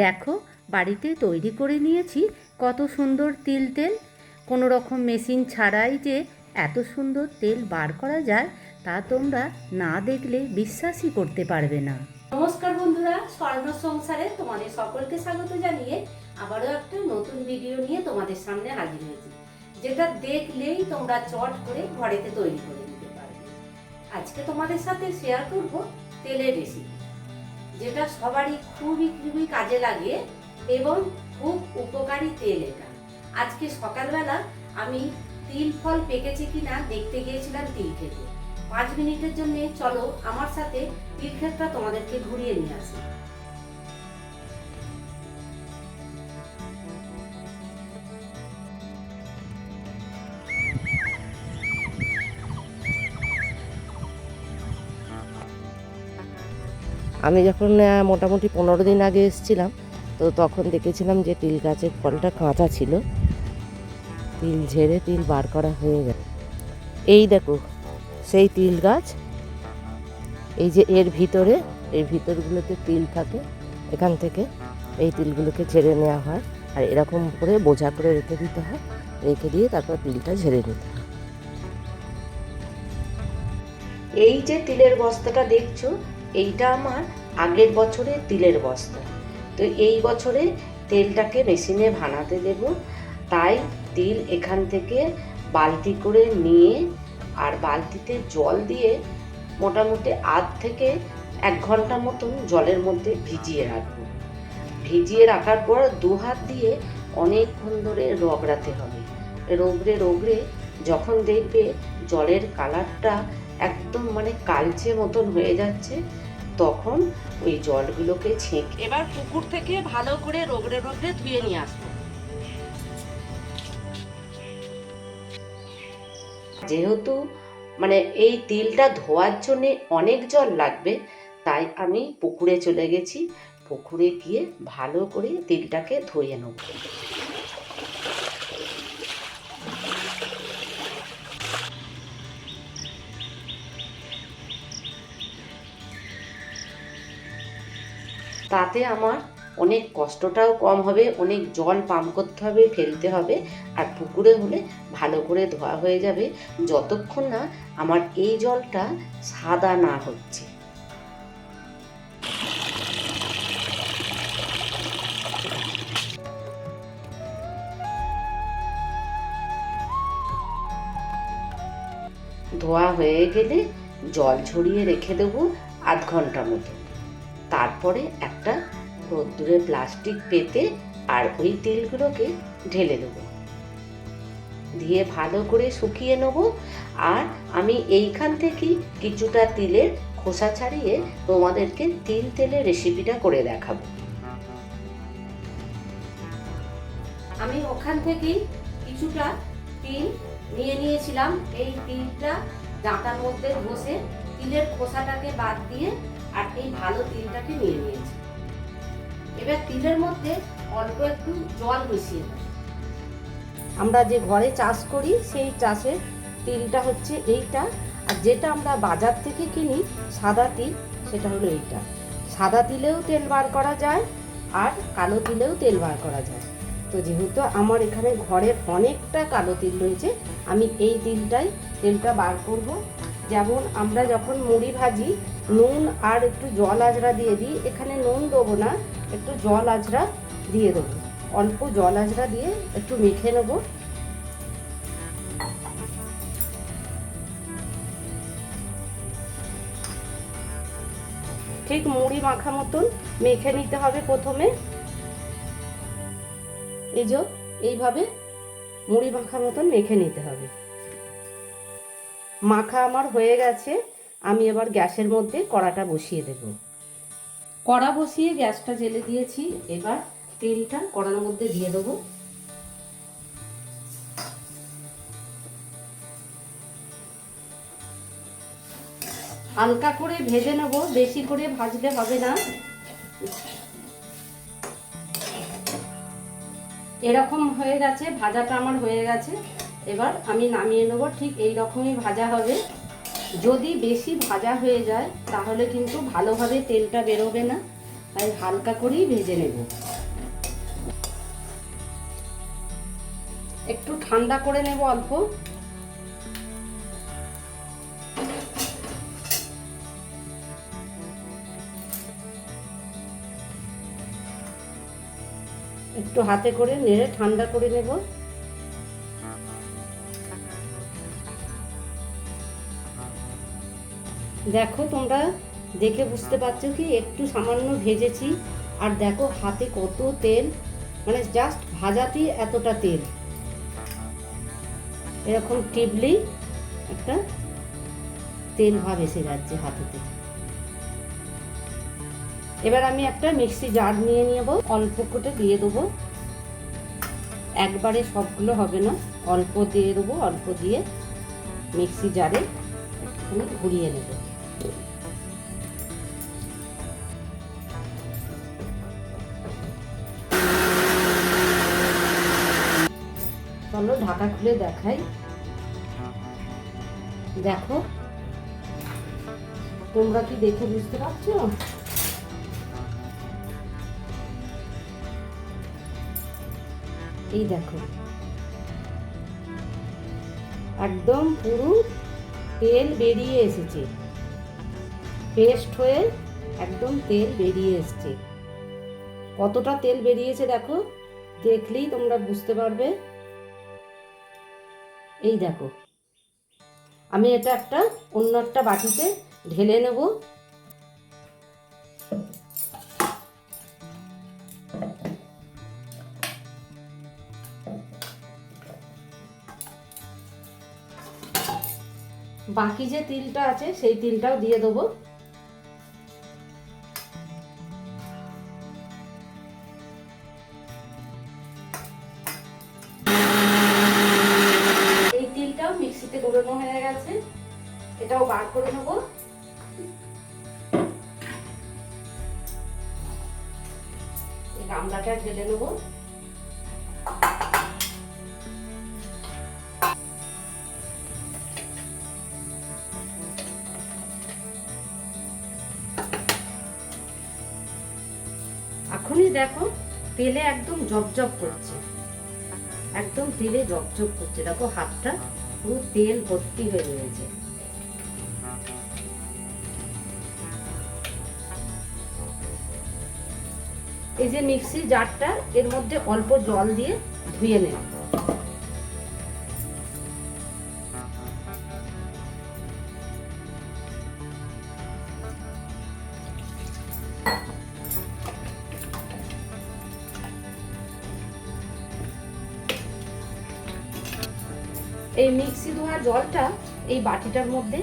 দেখো, বাড়িতে তৈরি করে নিয়েছি কত সুন্দর তিল তেল। কোনো রকম মেশিন ছাড়াই যে এত সুন্দর তেল বার করা যায়, তা তোমরা না দেখলে বিশ্বাসই করতে পারবে না। নমস্কার বন্ধুরা, স্বর্ণ সংসারে তোমাদের সকলকে স্বাগত জানিয়ে আবারও একটা নতুন ভিডিও নিয়ে তোমাদের সামনে হাজির হয়েছি, যেটা দেখলেই তোমরা চট করে ঘরেতে তৈরি করে নিতে পারবে। আজকে তোমাদের সাথে শেয়ার করব তেলের রেসিপি যেটা সবারই খুবই খুবই কাজে লাগে এবং খুব উপকারী তেল এটা। আজকে সকালবেলা আমি তিল ফল পেকেছে কিনা দেখতে গিয়েছিলাম তিল খেতে। পাঁচ মিনিটের জন্য চলো আমার সাথে তিল ক্ষেতটা তোমাদেরকে ঘুরিয়ে নিয়ে আসি। আমি যখন মোটামুটি পনেরো দিন আগে এসেছিলাম, তো তখন দেখেছিলাম যে তিল গাছের ফলটা কাঁচা ছিল। তিল ঝেড়ে তিল বার করা হয়ে গেছে এই দেখো, সেই তিল গাছ, এই যে এর ভিতরে, এই ভিতরগুলোতে তিল থাকে, এখান থেকে এই তিলগুলোকে ঝেড়ে নেওয়া হয়। আর এরকম করে বোঝা করে রেখে দিতে হয়, রেখে দিয়ে তারপর তিলটা ঝেড়ে নিতে হয়। এই যে তিলের বস্তাটা দেখছ এইটা আমার আগের বছরে তিলের বস্তা। তো এই বছরে তেলটাকে মেশিনে ভানাতে দেব, তাই তিল এখান থেকে বালতি করে নিয়ে আর বালতিতে জল দিয়ে মোটামুটি আধ থেকে এক ঘণ্টা মতন জলের মধ্যে ভিজিয়ে রাখব। ভিজিয়ে রাখার পর দু হাত দিয়ে অনেকক্ষণ ধরে রগড়াতে হবে। রগড়ে রগড়ে যখন দেখবে জলের কালারটা একদম মানে কালচে মতন হয়ে যাচ্ছে তখন ওই জলগুলোকে ছেঁকে এবার পুকুর থেকে ভালো করে রগড়ে রগড়ে ধুয়ে নিয়ে আসব। যেহেতু মানে এই তিলটা ধোয়ার জন্যে অনেক জল লাগবে তাই আমি পুকুরে চলে গেছি। পুকুরে গিয়ে ভালো করে তিলটাকে ধুয়ে নেব। তাতে আমার অনেক কষ্টটাও কম হবে, অনেক জল পাম্প করতে হবে, ফেলতে হবে, আর পুকুরে হলে ভালো করে ধোয়া হয়ে যাবে, যতক্ষণ না আমার এই জলটা সাদা না হচ্ছে। ধোয়া হয়ে গেলে জল ছড়িয়ে রেখে দেবো আধ ঘণ্টা মতো। তারপরে একটা রোদ্দুরে প্লাস্টিক পেতে আর ওই তেলগুলোকে ঢেলে দেবো। দিয়ে ভালো করে শুকিয়ে নেব আর আমি এইখান থেকেই কিছুটা তিলের খোসা ছাড়িয়ে তোমাদেরকে তিল তেলের রেসিপিটা করে দেখাবো। আমি ওখান থেকেই কিছুটা তিল নিয়ে নিয়েছিলাম। এই তিলটা ডাঁটার মধ্যে ঘষে তিলের খোসাটাকে বাদ দিয়ে আর এই ভালো তিলটাকে নিয়ে নিয়েছি। এবার তিলের মধ্যে অল্প একটু জল মিশিয়ে আমরা যে ঘরে চাষ করি, সেই চাষের তিলটা হচ্ছে এইটা। আর যেটা আমরা বাজার থেকে কিনি, সাদা তিল, সেটা হলো এইটা। সাদা তিলেও তেল বার করা যায়, আর কালো তিলেও তেল বার করা যায়। তো যেহেতু আমার এখানে ঘরের অনেকটা কালো তিল রয়েছে, আমি এই তিলটাই, তেলটা বার করব। যেমন আমরা যখন মুড়ি ভাজি, নুন আর একটু জল আজরা দিয়ে দিই, এখানে নুন দেবো না, একটু জল আজরা দিয়ে দেবো। অল্প জল আজরা দিয়ে একটু মেখে নেব। ঠিক মুড়ি মাখা মতন মেখে নিতে হবে প্রথমে। এই যে, এইভাবে মুড়ি মাখা মতন মেখে নিতে হবে। মাখা আমার হয়ে গেছে, আমি এবার গ্যাসের মধ্যে কড়াটা বসিয়ে দেব। কড়া বসিয়ে গ্যাসটা জেলে দিয়েছি, এবার তেলটা কড়ার মধ্যে দিয়ে দেবো। হালকা করে ভেজে নেব, বেশি করে ভাজলে হবে না। এরকম হয়ে গেছে, ভাজাটা আমার হয়ে গেছে। এবার আমি নামিয়ে নেব, ঠিক এই রকমই ভাজা হবে। যদি বেশি ভাজা হয়ে যায়, তাহলে কিন্তু ভালোভাবে তেলটা বেরোবে না, তাই হালকা করেই ভেজে নেব। একটু ঠান্ডা করে নেব অল্প। একটু হাতে করে নেড়ে ঠান্ডা করে নেব। দেখো তোমরা দেখে বুঝতে পারছ কি, একটু সামান্য ভেজেছি। আর দেখো হাতে কত তেল মানে জাস্ট ভাজাতেই এতটা তেল। এরকম টিপলি একটা তেল ভাব এসে যাচ্ছে হাতেতে। এবার আমি একটা মিক্সি জার নিয়ে নেব, অল্প করে দিয়ে দেবো। একবারে সবগুলো হবে না, অল্প দিয়ে দেবো, অল্প দিয়ে মিক্সি জারে ঘুরিয়ে নেব। চলো ঢাকা খুলে দেখাই। দেখো। তোমরা কি দেখে বুঝতে পারছ? এই দেখো। একদম পুরো তেল বেরিয়ে এসেছে। পেস্ট হয়ে একদম তেল বেরিয়ে এসছে। কতটা তেল বেরিয়েছে দেখো, দেখলেই তোমরা বুঝতে পারবে। এই দেখো, আমি এটা একটা অন্য একটা বাটিতে ঢেলে নেব। বাকি যে তিলটা আছে, সেই তিলটাও দিয়ে দেবো। এটাও বার করে নেব। গামলাটা ঢেলে নেব। এখনই দেখো, তেলে একদম জবজব করছে। একদম তেলে জবজব করছে। দেখো হাতটা পুরো তেল ভর্তি হয়ে রয়েছে। এই যে মিক্সি জারটা, এর মধ্যে অল্প জল দিয়ে ধুয়ে নেব। এই মিক্সি ধোয়া জলটা এই বাটিটার মধ্যে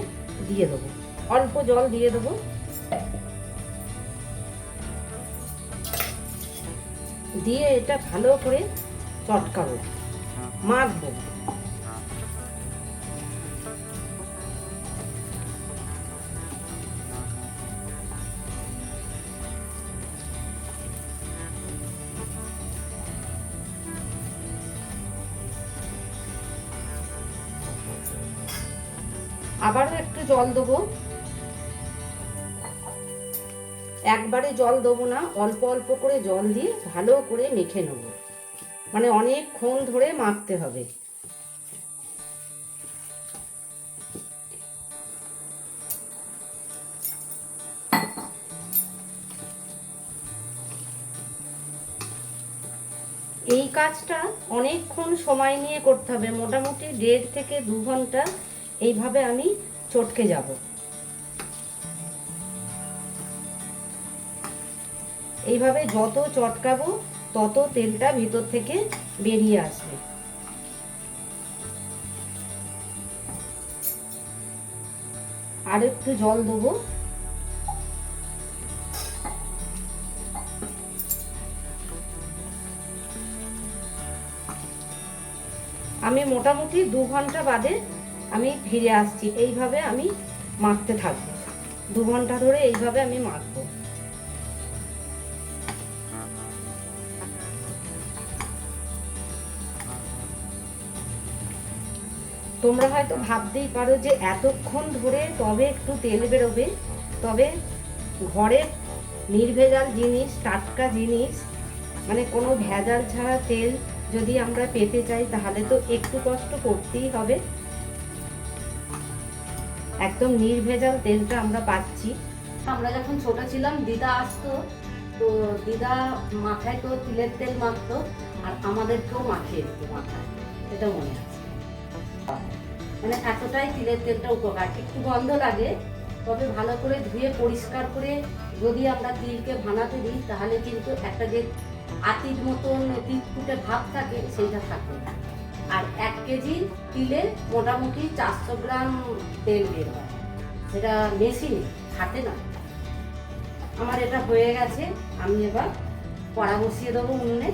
দিয়ে দেবো। অল্প জল দিয়ে দেবো। দিয়ে এটা ভালো করে চটকাবো। মাখবো। আবারও একটু জল দেবো। একবারে জল দেবো না, অল্প অল্প করে জল দিয়ে ভালো করে মেখে নেব। মানে অনেকক্ষণ ধরে মাখতে হবে। এই কাজটা অনেকক্ষণ সময় নিয়ে করতে হবে। মোটামুটি দেড় থেকে দু ঘণ্টা এইভাবে আমি চটকে যাব। এইভাবে যত চটকাবো, তত তেলটা ভিতর থেকে বেরিয়ে আসবে। আর একটু জল দেবো। আমি মোটামুটি দু ঘণ্টা বাদে আমি ফিরে আসছি। এইভাবে আমি মাখতে থাকব। দু ঘণ্টা ধরে এইভাবে আমি মাখবো। তোমরা হয়তো ভাবতেই পারো যে এতক্ষণ ধরে তবে একটু তেল বেরোবে, তবে ঘরে নির্ভেজাল জিনিস, টাটকা জিনিস মানে কোনো ভেজাল ছাড়া তেল যদি আমরা পেতে চাই, তাহলে তো একটু কষ্ট করতেই হবে। একদম নির্ভেজাল তেলটা আমরা পাচ্ছি। আমরা যখন ছোট ছিলাম, দিদা আসতো, তো দিদা মাথায় তো তিলের তেল মাখতো, আর আমাদেরকেও মাখিয়ে দিত মাথায়, এটা মনে আছে। মানে এতটাই তিলের তেলটা উপকার। একটু গন্ধ লাগে, তবে ভালো করে ধুয়ে পরিষ্কার করে যদি আমরা তিলকে ভানাতে দিই, তাহলে কিন্তু একটা যে আতির মতন তিতকুটে ভাব থাকে, সেইটা থাকে আর এক কেজি তিলে মোটামুটি চারশো গ্রাম তেল বের হয়। সেটা মেশিনে, হাতে না আমার এটা হয়ে গেছে, আমি এবার কড়া বসিয়ে দেবো উনুনে।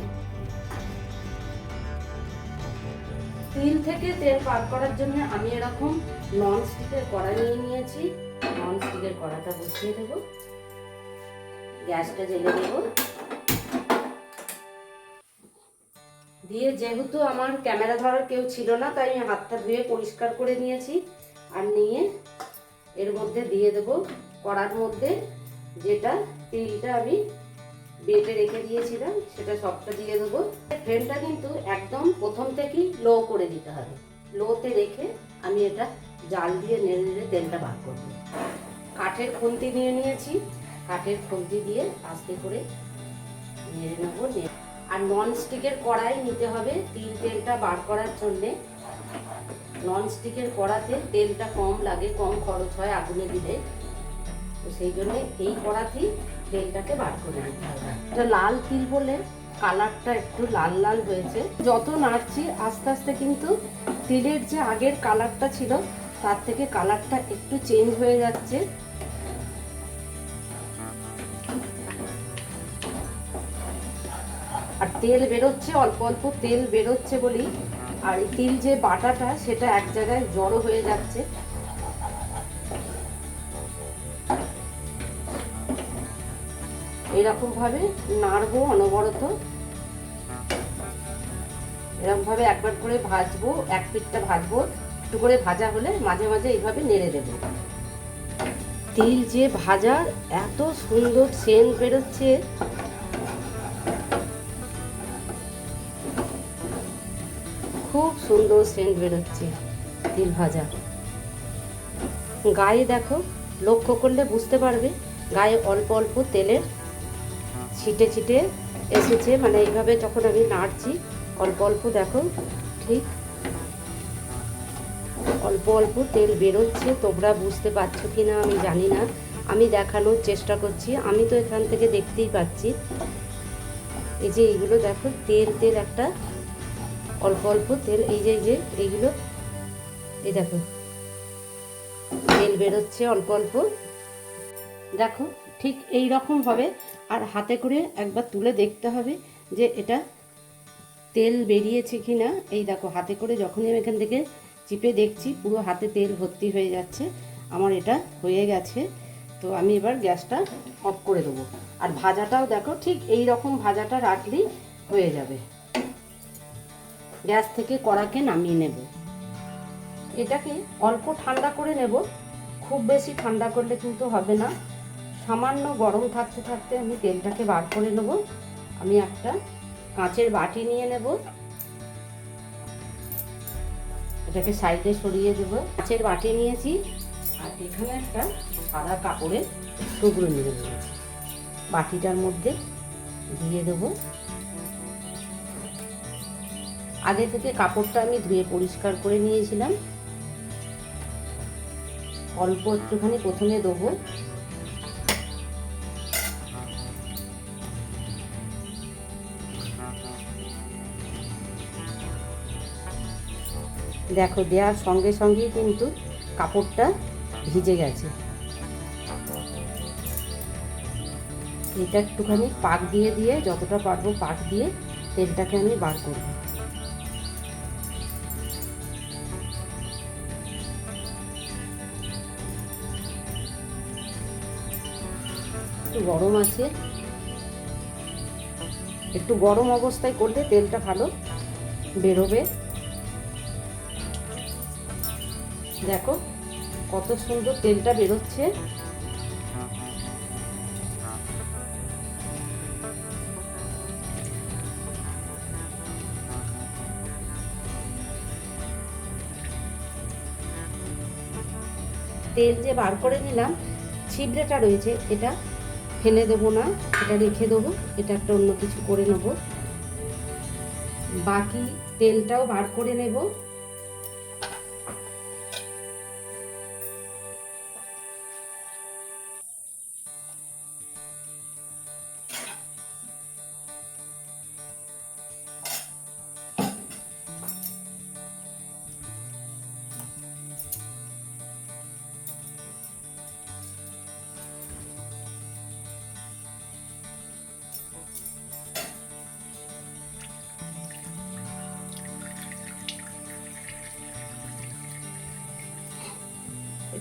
তিল থেকে তেল পার করার জন্য আমি এরকম নন স্টিকের কড়া নিয়ে নিয়েছি। নন স্টিকের কড়াটা বসিয়ে দেবো। গ্যাসটা জ্বেলে দেবো দিয়ে যেহেতু আমার ক্যামেরা ধরার কেউ ছিল না, তাই আমি হাতটা ধুয়ে পরিষ্কার করে নিয়েছি। আর নিয়ে এর মধ্যে দিয়ে দেবো কড়ার মধ্যে যেটা তিলটা আমি বেটে রেখে দিয়েছিলাম, সেটা সবটা দিয়ে দেবো। ফ্লেমটা কিন্তু একদম প্রথম থেকেই লো করে দিতে হবে। লোতে রেখে আমি এটা জাল দিয়ে নেড়ে নেড়ে তেলটা বার করব। কাঠের খুন্তি নিয়ে নিয়েছি। কাঠের খুন্তি দিয়ে আস্তে করে নেড়ে নেব আর নন স্টিকের কড়াই নিতে হবে তিল তেলটা বার করার জন্যে। নন স্টিকের কড়াতে তেলটা কম লাগে, কম খরচ হয় আগুনে দিলে। তো সেই জন্য এই কড়াতেই তেলটাকে বার করে নিতে হবে। এটা লাল তিল বলে কালারটা একটু লাল লাল হয়েছে। যত নাড়ছি, আস্তে আস্তে কিন্তু তিলের যে আগের কালারটা ছিল, তার থেকে কালারটা একটু চেঞ্জ হয়ে যাচ্ছে। আর তেল বেরোচ্ছে, অল্প অল্প তেল বেরোচ্ছে বলেই আর তিল যে বাটাটা, সেটা এক জায়গায় জড়ো হয়ে যাচ্ছে। এরকম ভাবে নাড়বো অনবরত। এরকম ভাবে একবার করে ভাজবো, এক পিঠটা ভাজবো, একটু করে ভাজা হলে মাঝে মাঝে এইভাবে নেড়ে দেবো। তিল যে ভাজার এত সুন্দর সেন্ট বেরোচ্ছে। খুব সুন্দর সেন্ট বেরোচ্ছে তিল ভাজা। গায়ে দেখো, লক্ষ্য করলে বুঝতে পারবে, গায়ে অল্প অল্প তেলের ছিটে ছিটে এসেছে মানে এইভাবে যখন আমি নাড়ছি, অল্প অল্প দেখো, ঠিক? অল্প অল্প তেল বেরোচ্ছে, তোমরা বুঝতে পারছ কি না আমি জানি না। আমি দেখানোর চেষ্টা করছি, আমি তো এখান থেকে দেখতেই পাচ্ছি। এই যে এইগুলো দেখো, তেল তেল একটা, অল্প অল্প তেল, এই যে এই যে, এইগুলো, এই দেখো। তেল বেরোচ্ছে অল্প অল্প। দেখো ঠিক এই রকম হবে। আর হাতে করে একবার তুলে দেখতে হবে যে এটা তেল বেরিয়েছে কি না এই দেখো, হাতে করে যখনই আমি এখান থেকে চিপে দেখছি, পুরো হাতে তেল ভর্তি হয়ে যাচ্ছে। আমার এটা হয়ে গেছে। তো আমি এবার গ্যাসটা অফ করে দেবো। আর ভাজাটাও দেখো, ঠিক এই রকম ভাজাটা রাখলেই হয়ে যাবে। গ্যাস থেকে কড়াকে নামিয়ে নেব। এটাকে অল্প ঠান্ডা করে নেব। খুব বেশি ঠান্ডা করলে কিন্তু হবে না। সামান্য গরম থাকতে থাকতে আমি তেলটাকে বার করে নেব। আমি একটা কাঁচের বাটি নিয়ে নেব। এটাকে সাইডে সরিয়ে দেবো। কাঁচের বাটি নিয়েছি। আর এখানে একটা সাদা কাপড়ের টুকরো নিয়ে নিয়েছি বাটিটার মধ্যে দিয়ে দেবো। আগে থেকে কাপড়টা আমি ধুয়ে পরিষ্কার করে নিয়েছিলাম। অল্প একটুখানি প্রথমে দেবো। দেখো দেওয়ার সঙ্গে সঙ্গেই কিন্তু কাপড়টা ভিজে গেছে। এটা একটুখানি পাক দিয়ে দিয়ে, যতটা পারব পাক দিয়ে তেলটাকে আমি বার করব। একটু গরম আছে। একটু গরম অবস্থায় করলে তেলটা ভালো বেরোবে। দেখো, কত সুন্দর তেলটা বেরোচ্ছে। তেল যে বার করে নিলাম, ছিবড়েটা রয়েছে, এটা ফেলে দেবো না, এটা রেখে দেবো, এটা একটা অন্য কিছু করে নেব। বাকি তেলটাও বার করে নেব।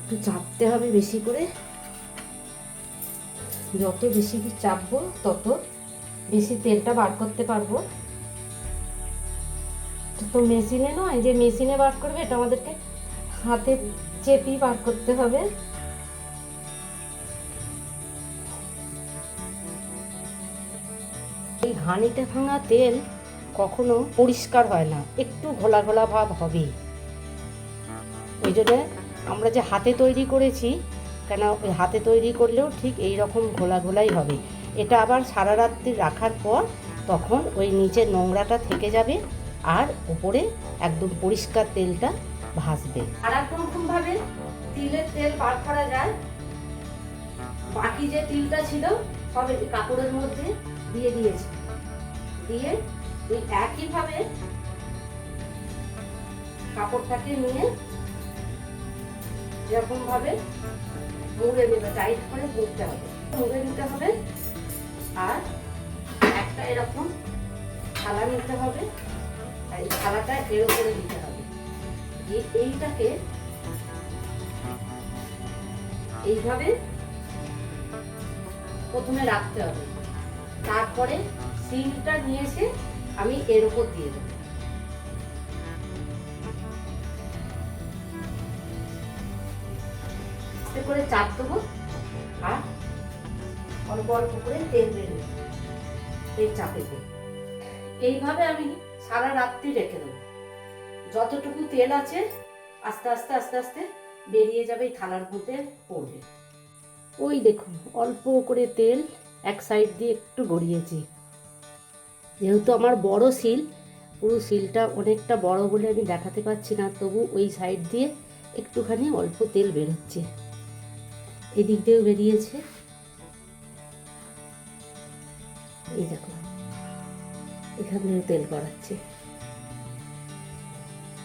একটু চাপতে হবে বেশি করে। যত বেশি চাপবো, তত বেশি তেলটা বার করতে পারব। তো মেশিনে নয়, যে মেশিনে বার করবে, এটা আমাদেরকে হাতে চেপি বার করতে হবে। এই হাঁড়িতে ভাঙা তেল কখনো পরিষ্কার হয় না, একটু ঘোলা ঘোলা ভাব হবেই। ওই জন্য আমরা যে হাতে তৈরি করেছি, কেন ওই হাতে তৈরি করলেও ঠিক এই রকম ঘোলা ঘোলাই হবে। এটা আবার সারা রাত্রি রাখার পর তখন ওই নিচের নোংরাটা থেকে যাবে আর উপরে একদম পরিষ্কার তেলটা ভাসবে। আর এক রকমভাবে তিলের তেল বার করা যায়, বাকি যে তিলটা ছিল সব কাপড়ের মধ্যে দিয়ে দিয়েছি। দিয়ে ওই একইভাবে কাপড়টাকে নিয়ে এরকম ভাবে মুড়ে নেবে টাইট করে মুড়তে হবে। মুড়ে নিতে হবে আর একটা এরকম থালা নিতে হবে এই থালাটা এর উপরে দিতে হবে। এইটাকে এইভাবে প্রথমে রাখতে হবে। তারপরে সিলটা নিয়ে এসে আমি এর উপর দিয়ে দেবো। করে চাপ দেবো। আর অল্প অল্প করে তেল বেরোবে তেল চাপে দেবো এইভাবে আমি সারা রাত্রি রেখে দেবো। যতটুকু তেল আছে, আস্তে আস্তে আস্তে আস্তে বেরিয়ে যাবে এই থালার মধ্যে পড়বে। ওই দেখুন, অল্প করে তেল এক সাইড দিয়ে একটু গড়িয়েছি। যেহেতু আমার বড় শিল, পুরো শিলটা অনেকটা বড় বলে আমি দেখাতে পাচ্ছি না, তবু ওই সাইড দিয়ে একটুখানি অল্প তেল বেরোচ্ছে। এদিক দিয়েও বেরিয়েছে। এই দেখো এখান তেল করাচ্ছে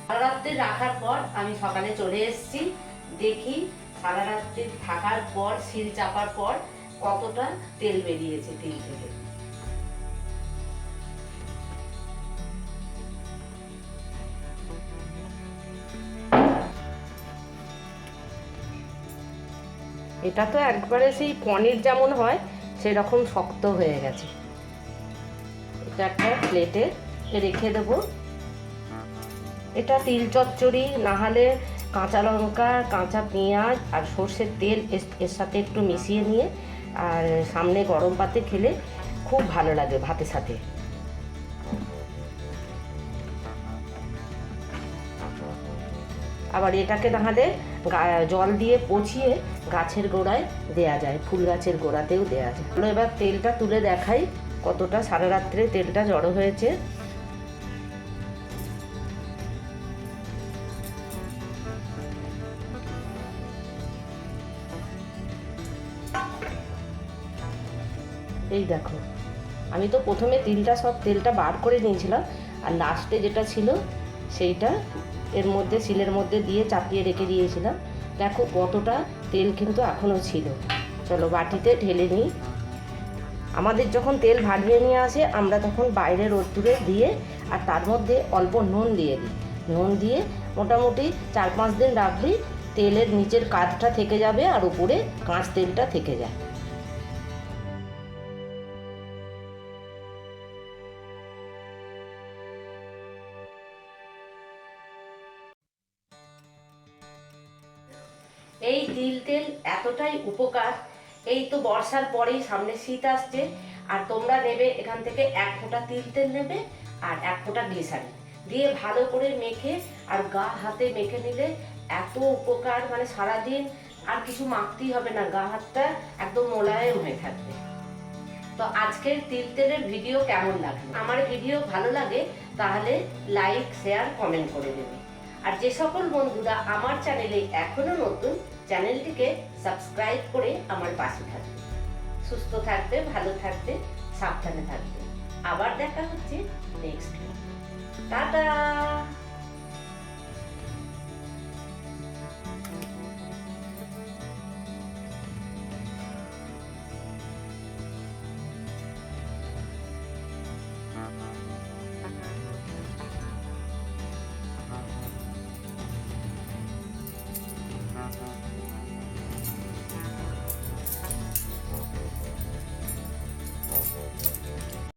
সারা রাত্রি রাখার পর আমি সকালে চলে এসেছি। দেখি সারা রাত্রি থাকার পর, সিল চাপার পর কতটা তেল বেরিয়েছে তিল থেকে। এটা তো একবারে সেই পনির যেমন হয়, সেরকম শক্ত হয়ে গেছে। এটা একটা প্লেটে রেখে দেব। এটা তিল চচ্চড়ি নাহলে কাঁচা লঙ্কা, কাঁচা পেঁয়াজ আর সর্ষের তেল এর- সাথে একটু মিশিয়ে নিয়ে আর সামনে গরম পাতে খেলে খুব ভালো লাগে ভাতের সাথে। আবার এটাকে নাহলে গা- জল দিয়ে পচিয়ে গাছের গোড়ায় দেয়া যায়, ফুল গাছের গোড়াতেও দেয়া যায়। এবার তেলটা তুলে দেখাই কতটা। সারা রাত্রে তেলটা জড়ো হয়েছে। এই দেখো, আমি তো প্রথমে তিলটা সব তেলটা বার করে নিয়েছিলাম, আর লাস্টে যেটা ছিল, সেইটা এর মধ্যে শিলের মধ্যে দিয়ে চাপিয়ে রেখে দিয়েছিলাম। দেখো কতটা তেল কিন্তু এখনও ছিল। চলো বাটিতে ঢেলে নিই। আমাদের যখন তেল ভাজিয়ে নিয়ে আসে, আমরা তখন বাইরে রোদ্দুরে দিয়ে আর তার মধ্যে অল্প নুন দিয়ে দিই। নুন দিয়ে মোটামুটি চার পাঁচ দিন রাখলেই তেলের নিচের কাঠটা থেকে যাবে আর উপরে কাঁচ তেলটা থেকে যায়। এই তিল তেল এতটাই উপকার, এই তো বর্ষার পরেই সামনে শীত আসছে, আর তোমরা নেবে এখান থেকে এক ফোঁটা তিল তেল নেবে আর এক ফোঁটা গ্লিসারিন দিয়ে ভালো করে মেখে আর গা হাতে মেখে নিলে এত উপকার মানে সারাদিন আর কিছু মাখতেই হবে না, গা হাতটা একদম মোলায়েম হয়ে থাকবে। তো আজকের তিল তেলের ভিডিও কেমন লাগে আমার ভিডিও ভালো লাগে তাহলে লাইক, শেয়ার, কমেন্ট করে দেবে। আর যে সকল বন্ধুরা আমার চ্যানেলে এখনও নতুন চ্যানেলটিকে সাবস্ক্রাইব করে আমার পাশে থাকবে। সুস্থ থাকবে, ভালো থাকবে, সাবধানে থাকবে। আবার দেখা হচ্ছে নেক্সট টাটা!